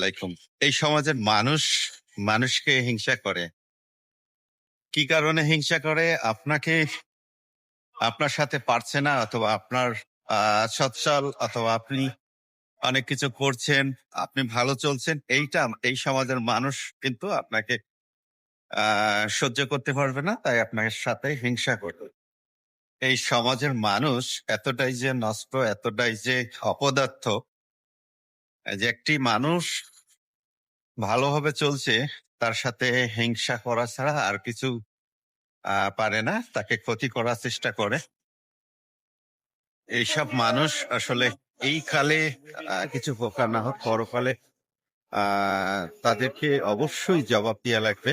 আলাইকুম। এই সমাজের মানুষ, মানুষকে হিংসা করে। কি কারণে হিংসা করে? আপনাকে আপনার সাথে পারছে না অথবা আপনার সচ্ছল অথবা আপনি অনেক কিছু করছেন, আপনি ভালো চলছেন, এইটা, এই সমাজের মানুষ কিন্তু আপনাকে সহ্য করতে পারবে না, তাই আপনার সাথে হিংসা করবে। এই সমাজের মানুষ এতটাই যে নষ্ট, এতটাই যে অপদার্থ যে একটি মানুষ ভালোভাবে চলছে, তার সাথে হিংসা করা ছাড়া আর কিছু পারে না। তাকে ক্ষতি করার চেষ্টা করে। এইসব মানুষ আসলে এই কালে কিছু পোকা না হোক, পরকালে তাদেরকে অবশ্যই জবাব দেওয়া লাগবে।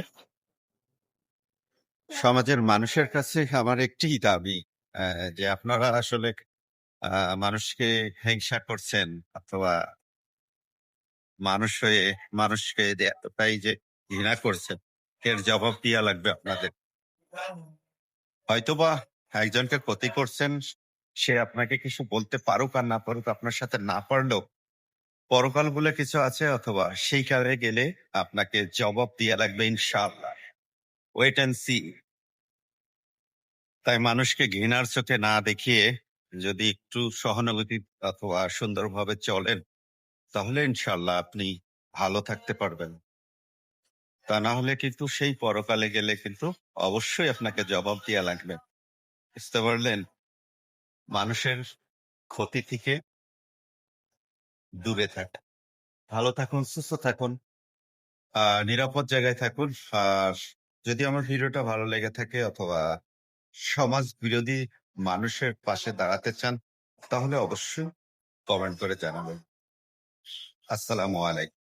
সমাজের মানুষের কাছে আমার একটি দাবি যে আপনারা আসলে মানুষকে হিংসা করছেন অথবা মানুষ হয়ে মানুষকে এতটাই যে ঘৃণা করছেন এর জবাব দেওয়া লাগবে আপনাদের। হয়তোবা একজনকে ক্ষতি করছেন, সে আপনাকে কিছু বলতে পারুক আর না পারুক, আপনার সাথে না পারলেও পরকাল বলে কিছু আছে অথবা সেই কালে গেলে আপনাকে জবাব দিয়া লাগবে ইনশাআল্লাহ। ওয়েট অ্যান্ড সি তাই মানুষকে ঘৃণার চোখে না দেখিয়ে যদি একটু সহানুভূতি অথবা সুন্দরভাবে চলেন তাহলে ইনশাল্লাহ আপনি ভালো থাকতে পারবেন। তা না হলে কিন্তু সেই পরকালে গেলে কিন্তু অবশ্যই আপনাকে জবাব দেওয়া লাগবে। বুঝতে পারলেন? মানুষের ক্ষতি থেকে দূরে থাক। ভালো থাকুন, সুস্থ থাকুন নিরাপদ জায়গায় থাকুন। আর যদি আমার ভিডিওটা ভালো লেগে থাকে অথবা সমাজ বিরোধী মানুষের পাশে দাঁড়াতে চান, তাহলে অবশ্যই কমেন্ট করে জানাবেন। আসসালামু আলাইকুম।